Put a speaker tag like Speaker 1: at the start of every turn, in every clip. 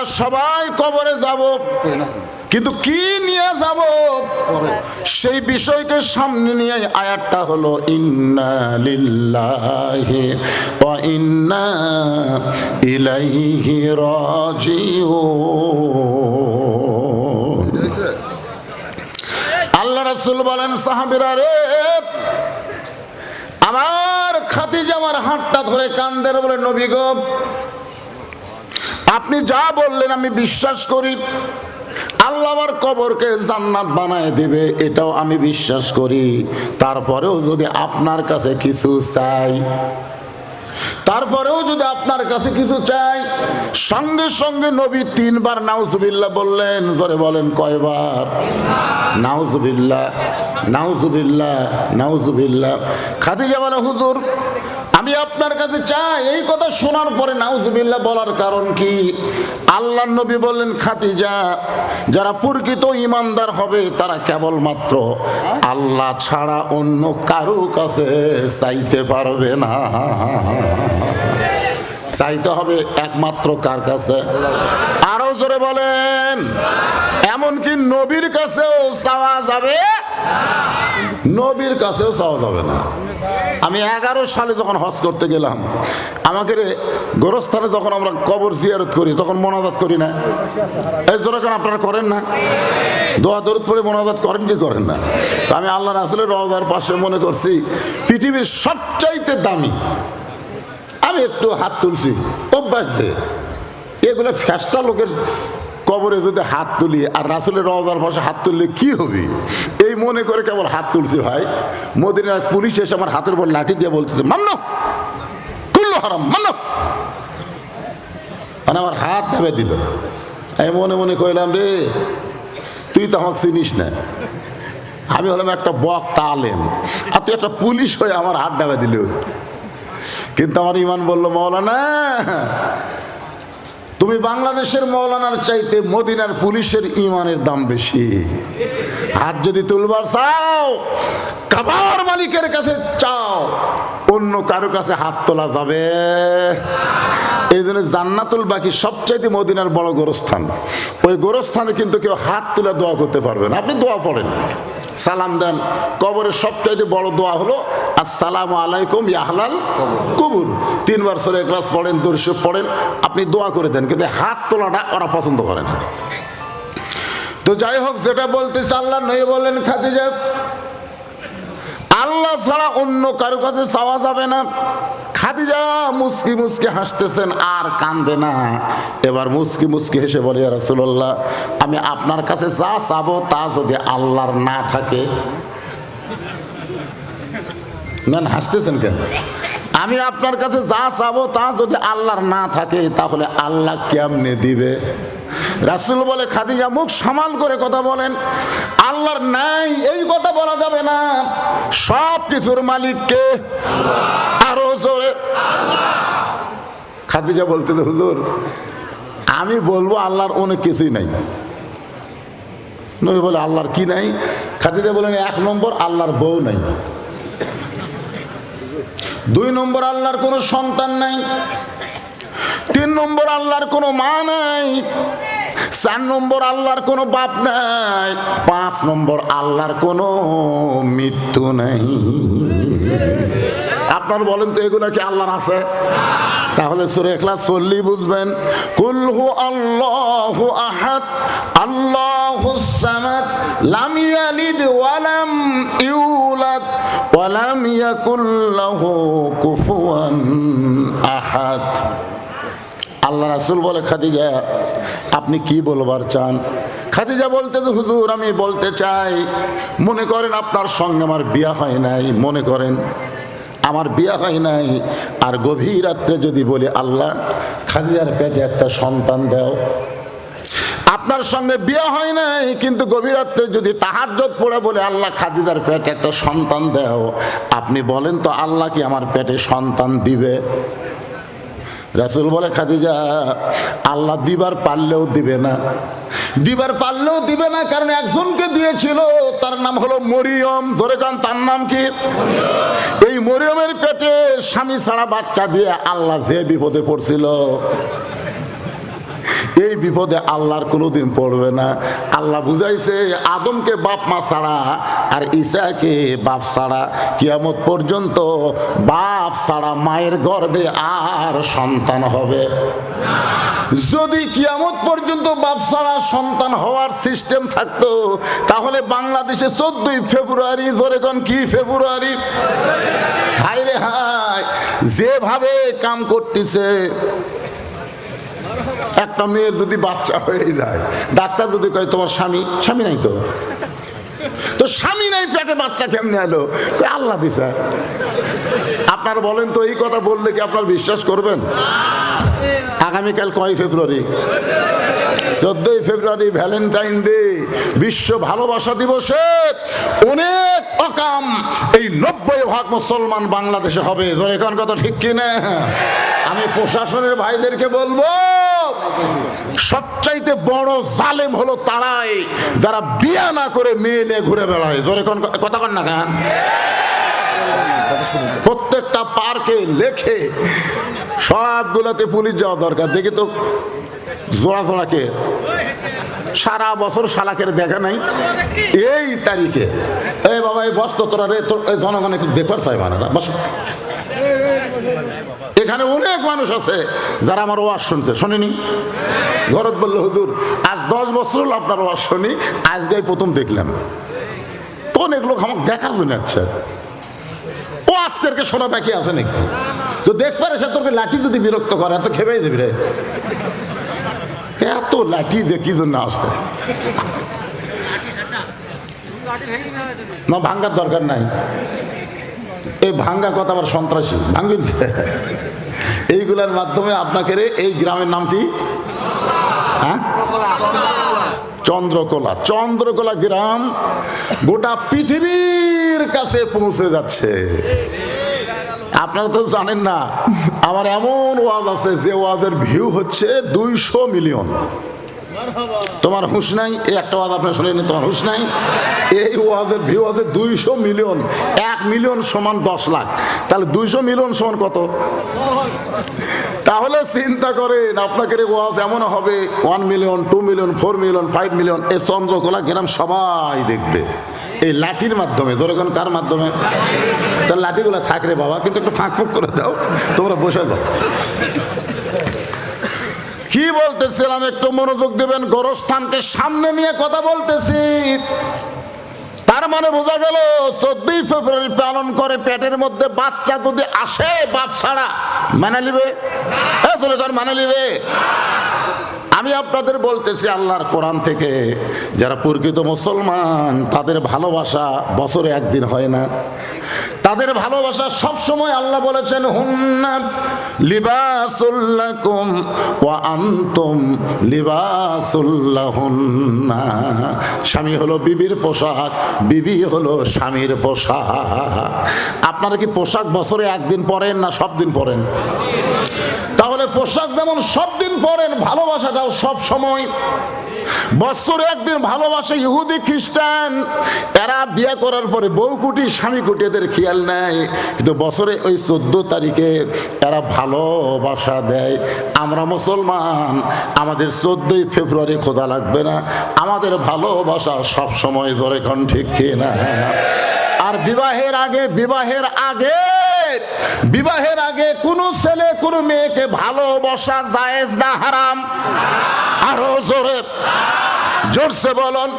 Speaker 1: আমরা সবাই কবরে যাব। কিন্তু কি নিয়ে যাব? সেই বিষয়কে সামনে নিয়ে আয়াতটা হলো ইন্না লিল্লাহি ওয়া ইন্না ইলাইহি রাজিউন। আল্লাহ রাসূল বলেন সাহাবীরা রে আমার খাতিজা আমার হাতটা ধরে কান্দের বলে নবী গো আপনি যা বললেন আমি বিশ্বাস করি। আল্লাহর কবরকে জান্নাত বানায় দেবে, এটাও আমি বিশ্বাস করি। তারপরেও যদি আপনার কাছে কিছু চাই তারপরেও যদি আপনার কাছে কিছু চাই, সঙ্গে সঙ্গে নবী তিনবার নাউজুবিল্লাহ বললেন ধরে বলেন কয়বার? নাউজুবিল্লাহ নাউজুবিল্লাহ নাউজুবিল্লাহ। খাদিজা বলে, হুজুর, আমি আপনার কাছে চাই। এই কথা শোনার পরে নাউজুবিল্লাহ বলার কারণ কি? আল্লাহ নবী বললেন খাতিজা যারা প্রকৃত ইমানদার হবে, তারা কেবলমাত্র আল্লাহ ছাড়া অন্য কারও কাছে চাইতে পারবে না। চাইতে হবে একমাত্র কার কাছে? আরও জোরে বলেন। এমনকি নবীর কাছেও চাওয়া যাবে? নবীর কাছেও চাওয়া যাবে না। আমি এগারো সালে যখন হজ করতে গেলাম, আমাকে গোরস্থানে যখন আমরা কবর জিয়ারত করি, তখন মোনাজাত করি না। এই জোরে কেন আপনারা করেন না? দোয়া দরুদ পড়ে মোনাজাত করেন কি করেন না? তো আমি আল্লাহ রাসুলের রওজার পাশে মনে করছি, পৃথিবীর সবচাইতে দামি আমি একটু হাত তুলছি, অভ্যাস যে এগুলো ফ্যাসটা লোকের কবরে যদি হাত তুলি আর রাসুলের রওজার পাশে হাত তুললে কি হবে? এই মনে করে কেবল হাত তুলছি ভাই। মদিনার পুলিশ এসে আমার হাতের উপর লাঠি দিয়ে বলতেছে মান্য কুল্লো হারাম মান্য মানে আমার হাত ভেবে দিল। আমি মনে মনে কইলাম, রে, তুই তো আমাকে চিনিস না। আমি হলাম একটা বক তালেম আর তুই একটা পুলিশ হয়ে আমার হাত ডাবে দিল। কিন্তু আমার ইমান বলল, মৌলানা, তুমি বাংলাদেশের মৌলানার চাইতে মদিনার পুলিশের ইমানের দাম বেশি। হাত যদি তুলবার চাও, কাবার মালিকের কাছে চাও, অন্য কারও কাছে হাত তোলা যাবে। এই জন্য জান্নাতুল বাকি সবচাইতে মদিনার বড় গোরস্থান। ওই গোরস্থানে কিন্তু কেউ হাত তুলে দোয়া করতে পারবে না। আপনি দোয়া পড়েন। সালাম দেন। কবরের সবচাইতে বড় দোয়া হলো, আসসালামু আলাইকুম ইয়াহলাল কবুর। তিনবার সরে ক্লাস পড়েন দর্শক পড়েন, আপনি দোয়া করে দেন, কিন্তু হাত তোলাটা ওরা পছন্দ করে না। তো যাই হোক, যেটা বলতেছে আল্লাহ নই বলেন খাদিজা, আল্লাহ ছাড়া অন্য কারও কাছে চাওয়া যাবে না। খাদিজা মুসকি মুসকি হাসতেছেন, আর কান্দে না। এবার মুসকি মুসকি হেসে বলে রাসুল্লাহ আমি আপনার কাছে যা চাবো তা যদি আল্লাহর না থাকে। না হাসতেছেন কেন? আমি আপনার কাছে যা চাবো তা যদি আল্লাহর না থাকে, তাহলে আল্লাহ কেমনে দিবে? রাসুল বলে, খাদিজা, মুখ সামাল করে কথা বলেন। আল্লাহর নাই, এই কথা বলা যাবে না। সব কিছুর মালিককে আরও খাদিজা বলতে হুজুর, আমি বলব আল্লাহর অনেক কিছুই নাই। নবী বলে, আল্লাহর কি নাই? খাদিজা বলেন, এক নম্বর আল্লাহর বউ নাই। দুই নম্বর আল্লাহর কোনো সন্তান নাই। তিন নম্বর আল্লাহর কোনো মা নাই। চার নম্বর আল্লাহর কোনো বাপ নাই। পাঁচ নম্বর আল্লাহর কোনো মৃত্যু নাই। আপনার বলেন তো, এগুলো কি আল্লাহর আছে? তাহলে সুরে ক্লাস পড়লেই বুঝবেন। কুলহু আল্লাহু আহাদ, আল্লাহু সামাদ, লাম ইয়ালিদ ওয়ালাম ইউলাদ ওয়ালাম ইয়াকুল লাহু কুফুয়ান আহাদ। আল্লাহ রাসুল বলে, খাদিজা, আপনি কি বলবার চান? খাদিজা বলতে তো হুজুর, আমি বলতে চাই, মনে করেন আপনার সঙ্গে আমার বিয়া হয় নাই, মনে করেন। আমার বিয়া হয় নাই। আর গভীর রাত্রে যদি বলি, আল্লাহ, খাদিজার পেটে একটা সন্তান দাও। আপনার সঙ্গে বিয়ে হয় নাই, কিন্তু গভীর রাত্রে যদি তাহাজ্জত পড়ে বলে, আল্লাহ, খাদিজার পেটে একটা সন্তান দাও। আপনি বলেন তো, আল্লাহ কি আমার পেটে সন্তান দিবে? রাসুল বলে, খাদিজা, আল্লাহ দিবার পারলেও দিবে না। দিবার পারলেও দিবে না, কারণ একজনকে দিয়েছিল, তার নাম হলো মরিয়ম। ধরে যান, তার নাম কি? এই মরিয়মের পেটে স্বামী ছাড়া বাচ্চা দিয়ে আল্লাহ যে বিপদে পড়ছিল। এই বিপদে আল্লাহর কোনোদিন পড়বে না। আল্লাহ বুঝাইছে আদমকে বাপ মা ছাড়া আর ঈশাকে বাপ ছাড়া কিয়ামত পর্যন্ত বাপ ছাড়া মায়ের গর্ভে আর সন্তান হবে। যদি কিয়ামত পর্যন্ত বাপ ছাড়া সন্তান হওয়ার সিস্টেম থাকতো, তাহলে বাংলাদেশে চোদ্দই ফেব্রুয়ারি ধরে কোন কি ফেব্রুয়ারি? হাই রে হাই যেভাবে কাম করতেছে একটা মেয়ের যদি বাচ্চা হয়ে যায়, ডাক্তার যদি কয়, তোমার স্বামী? স্বামী নাই তো। তো স্বামী নাই, পেটে বাচ্চা কেমনে এলো? আল্লাহ দিছে। আপনার বলেন তো, এই কথা বললে কি আপনার বিশ্বাস করবেন? আগামীকাল কয় ফেব্রুয়ারি? চোদ্দই ফেব্রুয়ারি, ভ্যালেন্টাইন ডে, বিশ্ব ভালোবাসা দিবসে অনেক অকাম এই নব্বই ভাগ মুসলমান বাংলাদেশে হবে। কোন কথা ঠিক কিনা? আমি প্রশাসনের ভাইদেরকে বলব সবচাইতে বড় জালেম হলো তারাই, যারা বিয়া না করে মেয়ে নিয়ে ঘুরে বেড়ায়। জোরে কোন কথা কন না কেন? প্রত্যেকটা পার্কে লেখে, সবগুলোতে পুলিশ যাওয়া দরকার। দেখি তো, জোড়া জোড়াকে সারা বছর শালাকের দেখা নাই। এই তারিখে। এই বাবা, এই বস তো তোরা রে, তোর জনগণ একটু দেখবার চাই মানে বস। এখানে অনেক মানুষ আছে যারা আমার ওয়াজ শুনছে, শোনেনি? ঘরত বলল, হুজুর, আজ দশ বছর হলো আপনার ওয়াজ শুনি আজকে প্রথম দেখলাম। তখন এগুলো আমার দেখার জন্য আচ্ছা ও আজকেরকে শোনা বাকি আছে নাকি? তো দেখবার সে তোকে লাঠি যদি বিরক্ত করে, এত খেপেই দিবি রে। এত লাঠি যে কি জন্য আসে? না, ভাঙ্গার দরকার নাই। এই ভাঙ্গা কথা আবার সন্ত্রাসী ভাঙ্গিন এইগুলার মাধ্যমে আপনাকে এই গ্রামের নাম কি? হ্যাঁ? চন্দ্রকোলা। চন্দ্রকোলা গ্রাম গোটা পৃথিবীর কাছে পৌঁছে যাচ্ছে। আপনারা তো জানেন না, আমার এমন ওয়াজ আছে, যে ওয়াজের ভিউ হচ্ছে দুইশো মিলিয়ন তোমার হুঁশ নাই? এই একটা ওয়াজ আপনার শুনেনি তোমার হুঁশ নাই? এই ওয়াজের ভিউ আছে দুইশো মিলিয়ন, এক মিলিয়ন সমান দশ লাখ। তাহলে দুইশো মিলিয়ন সমান কত? তাহলে চিন্তা করেন, আপনাকে ওয়াজ এমন হবে one million two million four million five million এই চন্দ্রকোলা গ্রাম সবাই দেখবে। এই লাঠির মাধ্যমে, ধরে কোন কার মাধ্যমে? তার লাঠিগুলো থাক রে বাবা, কিন্তু একটু ফাঁক ফুঁক করে দাও, তোমরা বসে যাও। বলতেছিলাম, একটু মনোযোগ দেবেন, গোরস্থানকে সামনে নিয়ে কথা বলতেছি। তার মানে বোঝা গেল, চোদ্দই ফেব্রুয়ারি পালন করে, পেটের মধ্যে বাচ্চা যদি আসে, বাপ ছাড়া মানে নিবে? হ্যাঁ মানে নিবে। আমি আপনাদের বলতেছি, আল্লাহর কোরআন থেকে, যারা প্রকৃত মুসলমান, তাদের ভালোবাসা বছরে একদিন হয় না। তাদের ভালোবাসা সব সময় আল্লাহ বলেছেন হুন্না লিবাসুল্লাকুম ওয়া আনতুম লিবাসুল্লাহুন্না। স্বামী হলো বিবির পোশাক, বিবি হলো স্বামীর পোশাক। আপনারা কি পোশাক বছরে একদিন পরেন না সব দিন পরেন? তাহলে পোশাক যেমন সব দিন পরেন, ভালোবাসাটাও সব সময় বছরে একদিন ভালোবাসে ইহুদি খ্রিস্টান। এরা বিয়ে করার পরে বউ কুটি, স্বামী কুটি এদের খেয়াল নেয় কিন্তু বছরে ওই চোদ্দ তারিখে এরা ভালোবাসা দেয়। আমরা মুসলমান, আমাদের চোদ্দই ফেব্রুয়ারি খোঁজা লাগবে না। আমাদের ভালোবাসা সব সময় ধরে কোন ঠিক না? আর বিবাহের আগে বিবাহের আগে বিবাহের আগে কোনো ছেলে, কোনো মেয়েকে ভালোবাসা জায়েজ না হারাম। আরও জোরে। জোরসে বলুন।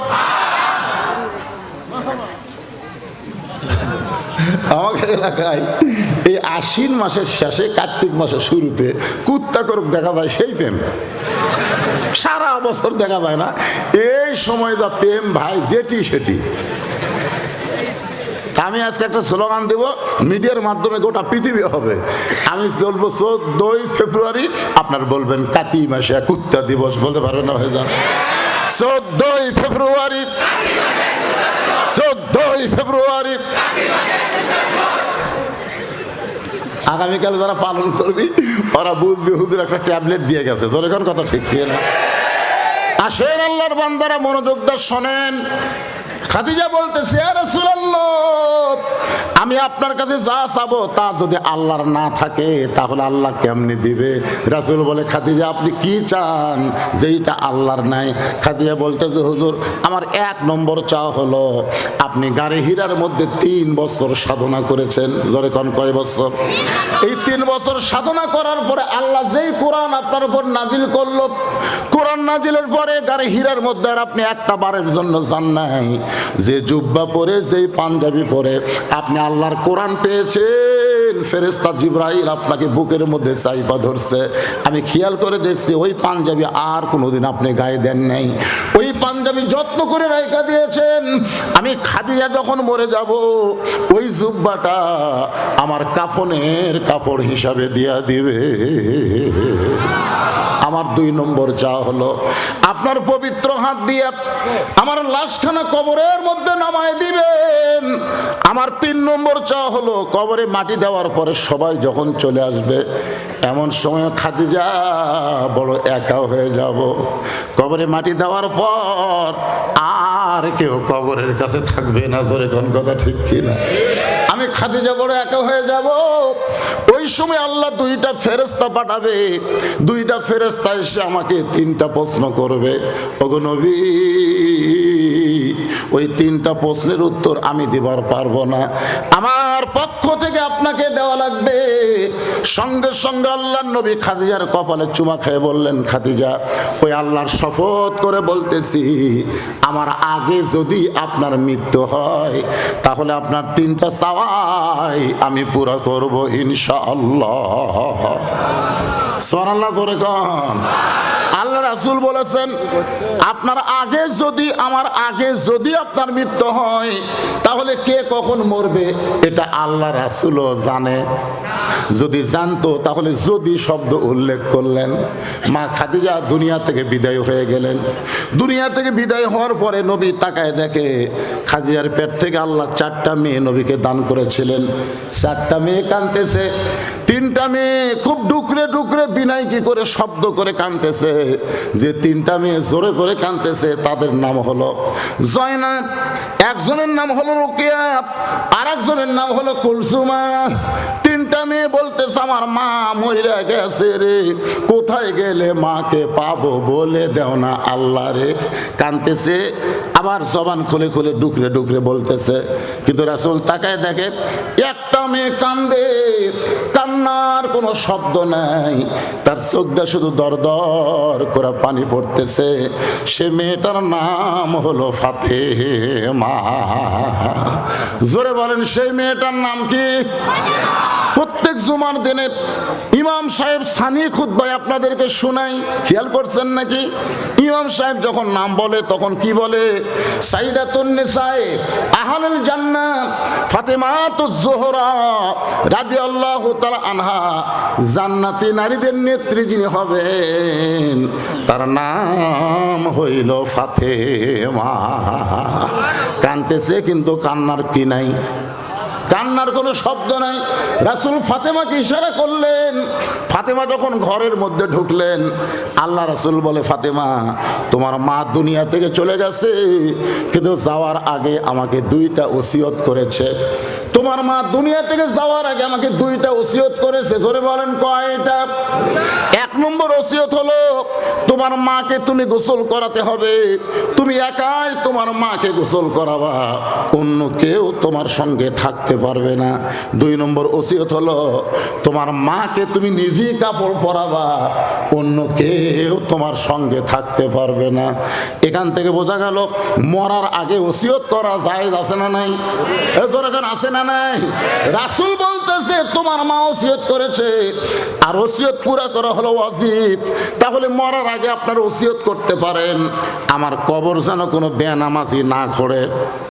Speaker 1: আমাদের এলাকায় এই আশ্বিন মাসের শেষে কার্তিক মাসের শুরুতে কুত্তা করুক দেখা যায় সেই প্রেম। সারা বছর দেখা যায় না। এই সময় যা প্রেম ভাই, যেটি সেটি। আমি আজকে একটা স্লোগান দেব, মিডিয়ার মাধ্যমে গোটা পৃথিবী হবে। আমি বলব, চোদ্দই ফেব্রুয়ারি আপনার বলবেন, কাতি মাসে কুত্তা দিবস বলতে পারবেন না ভাইজান? চোদ্দই ফেব্রুয়ারি চোদ্দই ফেব্রুয়ারি। আগামীকাল যারা পালন করবি, ওরা বুঝবি হুজুর একটা ট্যাবলেট দিয়ে গেছে। তোর এখন কথা ঠিক কি না আসেন আল্লাহর বান্দারা, মনোযোগ দিয়ে শোনেন। খাদিজা বলতেছে, "ইয়া রাসূলুল্লাহ আমি আপনার কাছে যা চাবো তা যদি আল্লাহর না থাকে, তাহলে আল্লাহ কেমনি দিবে? রাসূল বলে, খাদিজা, আপনি কি চান? যেইটা আল্লাহর নাই। খাদিজা বলতেছে, হুজুর, আমার এক নম্বর চা হলো, আপনি গাড়ি হীরার মধ্যে তিন বছর সাধনা করেছেন। জরে কন, কয় বছর? এই তিন বছর সাধনা করার পরে আল্লাহ যেই কোরআন আপনার উপর নাজিল করল, কোরআন নাজিলের পরে গাড়ি হীরার মধ্যে আর আপনি একটা বারের জন্য যান নাই। যে জুব্বা পরে, যেই পাঞ্জাবি পরে, আপনি আল্লাহর কোরআন পেয়েছেন। ফেরেস্তা জিব্রাইল আপনাকে বুকের মধ্যে চাইপা ধরছে। আমি খেয়াল করে দেখছি ওই পাঞ্জাবি আর কোনোদিন আপনি গায়ে দেন নাই। ওই পাঞ্জাবি যত্ন করে রাইকা দিয়েছেন। আমি খাদিজা যখন মরে যাব, ওই জুব্বাটা আমার কাফনের কাপড় হিসাবে দিয়া দিবে। আমার দুই নম্বর চা হলো, আপনার পবিত্র হাত দিয়ে আমার লাশখানা কবরের মধ্যে নামায় দিবেন। আমার তিন নম্বর চা হলো, কবরে মাটি দেওয়ার পরে সবাই যখন চলে আসবে, এমন সময় খাদিজা বড় একা হয়ে যাব। কবরে মাটি দেওয়ার পর আর কেউ কবরের কাছে থাকবে না তোর এখন কথা ঠিক কিনা? আমি খাদিজা বড় একা হয়ে যাব। ওই সময় আল্লাহ দুইটা ফেরেস্তা পাঠাবে। দুইটা ফেরেস্তা এসে আমাকে তিনটা প্রশ্ন করবে। ওগো নবী ওই তিনটা প্রশ্নের উত্তর আমি দিবার পারব না। আমার পক্ষ থেকে আপনাকে দেওয়া লাগবে। সঙ্গে সঙ্গে আল্লাহর নবী খাদিজার কপালে চুমা খেয়ে বললেন, খাদিজা, ওই আল্লাহর শপথ করে বলতেছি, আমার আগে যদি আপনার মৃত্যু হয়, তাহলে আপনার তিনটা চাওয়াই আমি পুরো করব ইনশাআল্লাহ। সোনাল্লাহ করে কন। আল্লাহ রাসুল বলেছেন, আপনার আগে যদি, আমার আগে যদি আপনার মৃত্যু হয়, তাহলে কে কখন মরবে? এটা আল্লাহ রাসুলও জানে। যদি জানতো, তাহলে যদি শব্দ উল্লেখ করলেন, মা খাদিজা দুনিয়া থেকে বিদায় হয়ে গেলেন। দুনিয়া থেকে বিদায় হওয়ার পরে নবী তাকায় দেখে, খাদিজার পেট থেকে আল্লাহ চারটা মেয়ে নবীকে দান করেছিলেন। চারটা মেয়ে কানতেছে তিনটা মেয়ে খুব ডুকরে ডুকরে বিনাই কি করে শব্দ করে কানতেছে যে তিনটা মেয়ে জোরে জোরে কানতেছে তাদের নাম হলো জয়না একজনের নাম হলো রোকেয়া আর একজনের নাম হলো কুলসুমা। তিনটা মেয়ে বলতেছে, আমার মা মইরা গেছে রে, কোথায় গেলে মাকে পাবো বলে দেও না আল্লাহ রে? কানতেছে, আবার জবান খুলে খুলে ডুকরে ডুকরে বলতেছে। কিন্তু রাসুল তাকায় দেখে, একটা মেয়ে কান্দে কান্নার কোনো শব্দ নাই। তার চোখটা শুধু দর দর করে পানি পড়তেছে। সে মেয়েটার নাম হলো ফাতে মা জোরে বলেন, সেই মেয়েটার নাম কি? প্রত্যেক জুমার দিনে ইমাম সাহেব সানি খুদ্ায় আপনাদেরকে শোনাই। খেয়াল করছেন নাকি? ইমাম সাহেব যখন নাম বলে, তখন কি বলে? সাইদাতুন নিসায়ে, আহলুল জান্নাত, ফাতেমাতুজ জোহরা রাদিয়াল্লাহু তাআলা আনহা নারীদের হবেন, তার নাম হইল কিন্তু কান্নার কি নাই? কান্নার কোনো শব্দ নাই। রাসুল ফাতেমাকে ইশারা করলেন, ফাতেমা যখন ঘরের মধ্যে ঢুকলেন, আল্লাহ রাসুল বলে, ফাতেমা, তোমার মা দুনিয়া থেকে চলে গেছে, কিন্তু যাওয়ার আগে আমাকে দুইটা ওসিয়ত করেছে। তোমার মা দুনিয়া থেকে যাওয়ার আগে আমাকে দুইটা ওসিয়ত করেছে ধরে বলেন কয়টা? এক নম্বর ওসিয়ত হলো, তোমার মাকে তুমি গোসল করাতে হবে। তুমি একাই তোমার মাকে গোসল করাবা। অন্য কেউ তোমার সঙ্গে থাকতে পারবে না। দুই নম্বর ওসিয়ত হলো, তোমার মাকে তুমি নিজেই কাপড় পরাবা। অন্য কেউ তোমার সঙ্গে থাকতে পারবে না। এখান থেকে বোঝা গেল, মরার আগে ওসিয়ত করা যায় আছে না নাই? এখন আছে না নাই? রাসুল বলতেছে, তোমার মা ওসিয়ত করেছে, আর ওসিয়ত পুরা করা হলো ওয়াজিব। তাহলে মরার আগে আপনার ওসিয়ত করতে পারেন। আমার কবর যেন কোনো বেনামাজি না করে।